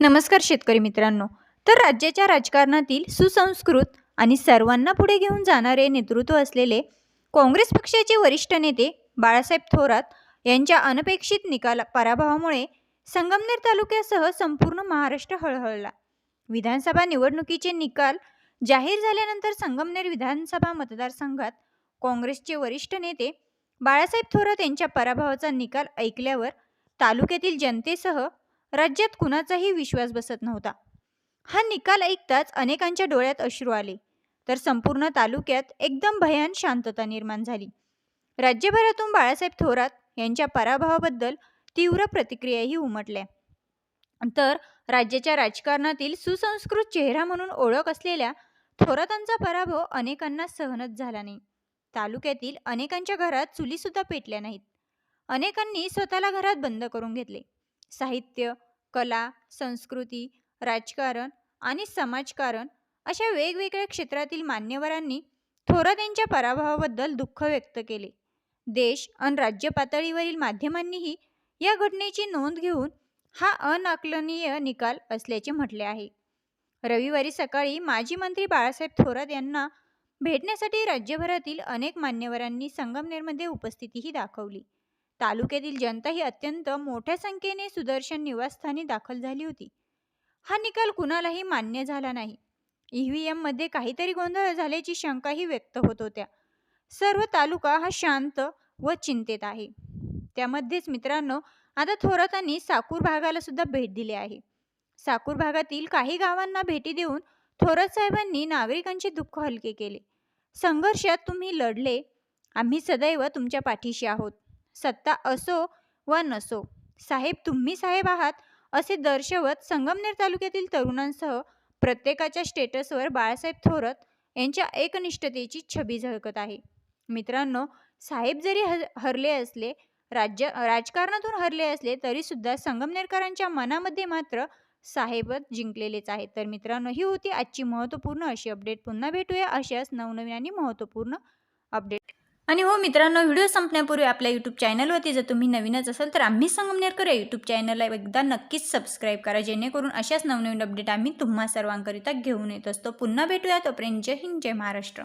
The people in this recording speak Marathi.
नमस्कार शेतकरी मित्रांनो. तर राज्याच्या राजकारणातील सुसंस्कृत आणि सर्वांना पुढे घेऊन जाणारे नेतृत्व असलेले काँग्रेस पक्षाचे वरिष्ठ नेते बाळासाहेब थोरात यांच्या अनपेक्षित निकाल पराभवामुळे संगमनेर तालुक्यासह संपूर्ण महाराष्ट्र हळहळला. विधानसभा निवडणुकीचे निकाल जाहीर झाल्यानंतर संगमनेर विधानसभा मतदारसंघात काँग्रेसचे वरिष्ठ नेते बाळासाहेब थोरात यांच्या पराभवाचा निकाल ऐकल्यावर तालुक्यातील जनतेसह राज्यात कुणाचाही विश्वास बसत नव्हता. हा निकाल ऐकताच अनेकांच्या डोळ्यात अश्रू आले. तर संपूर्ण तालुक्यात एकदम भयान शांतता निर्माण झाली. राज्यभरातून बाळासाहेब थोरात यांच्या पराभवाबद्दल तीव्र प्रतिक्रियाही उमटल्या. तर राज्याच्या राजकारणातील सुसंस्कृत चेहरा म्हणून ओळख असलेल्या थोरातांचा पराभव अनेकांना सहनच झाला नाही. तालुक्यातील अनेकांच्या घरात चुलीसुद्धा पेटल्या नाहीत. अनेकांनी स्वतःला घरात बंद करून घेतले. साहित्य कला संस्कृती राजकारण आणि समाजकारण अशा वेगवेगळ्या क्षेत्रातील मान्यवरांनी थोरात यांच्या पराभवाबद्दल दुःख व्यक्त केले. देश आणि राज्य पातळीवरील माध्यमांनीही या घटनेची नोंद घेऊन हा अनाकलनीय निकाल असल्याचे म्हटले आहे. रविवारी सकाळी माजी मंत्री बाळासाहेब थोरात यांना भेटण्यासाठी राज्यभरातील अनेक मान्यवरांनी संगमनेरमध्ये उपस्थितीही दाखवली. तालुक्यातील जनता ही अत्यंत मोठ्या संख्येने सुदर्शन निवासस्थानी दाखल झाली होती. हा निकाल कुणालाही मान्य झाला नाही. ई व्ही एममध्ये काहीतरी गोंधळ झाल्याची शंकाही व्यक्त होत होत्या. सर्व तालुका हा शांत व चिंतेत आहे. त्यामध्येच मित्रांनो आता थोरातांनी साकूर भागाला सुद्धा भेट दिली आहे. साकूर भागातील काही गावांना भेटी देऊन थोरात साहेबांनी नागरिकांचे दुःख हलके केले. संघर्षात तुम्ही लढले. आम्ही सदैव तुमच्या पाठीशी आहोत. सत्ता असो व नसो साहेब तुम्ही साहेब आहात असे दर्शवत संगमनेर तालुक्यातील तरुणांसह प्रत्येकाच्या स्टेटसवर बाळासाहेब थोरात यांच्या एकनिष्ठतेची छबी झळकत आहे. मित्रांनो साहेब जरी ह हरले असले राज्य राजकारणातून हरले असले तरी सुद्धा संगमनेरकरांच्या मनामध्ये मात्र साहेबच जिंकलेलेच आहेत. तर मित्रांनो ही होती आजची महत्त्वपूर्ण अशी अपडेट. पुन्हा भेटूया अशाच नवनवीन आणि महत्त्वपूर्ण अपडेट. आणि हो मित्रांनो व्हिडिओ संपण्यापूर्वी आपल्या यूट्यूब चॅनलवरती जर तुम्ही नवीनच असाल तर आम्ही संगमनेरकर या यूट्यूब चॅनलला एकदा नक्कीच सबस्क्राईब करा. जेणेकरून अशाच नवनवीन अपडेट आम्ही तुम्हा सर्वांकरिता घेऊन येत असतो. पुन्हा भेटूया तोपर्यंत जय हिंद जय महाराष्ट्र.